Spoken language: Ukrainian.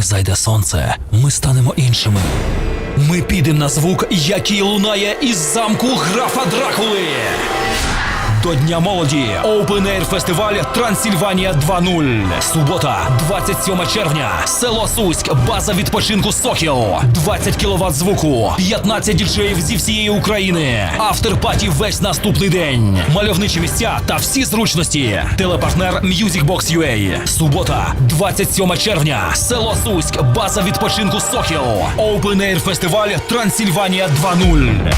Коли зайде сонце, ми станемо іншими. Ми підемо на звук, який лунає із замку графа Дракули. До Дня молоді Open Air фестиваль Трансильванія 2.0. Субота, 27 червня. Село Суськ, база відпочинку Сохіл. 20 кВт звуку, 15 діджеїв зі всієї України. Авторпаті весь наступний день. Мальовничі місця та всі зручності. Телепартнер Music Box UA. Субота, 27 червня. Село Суськ, база відпочинку Сохіл. Open Air фестиваль Трансильванія 2.0.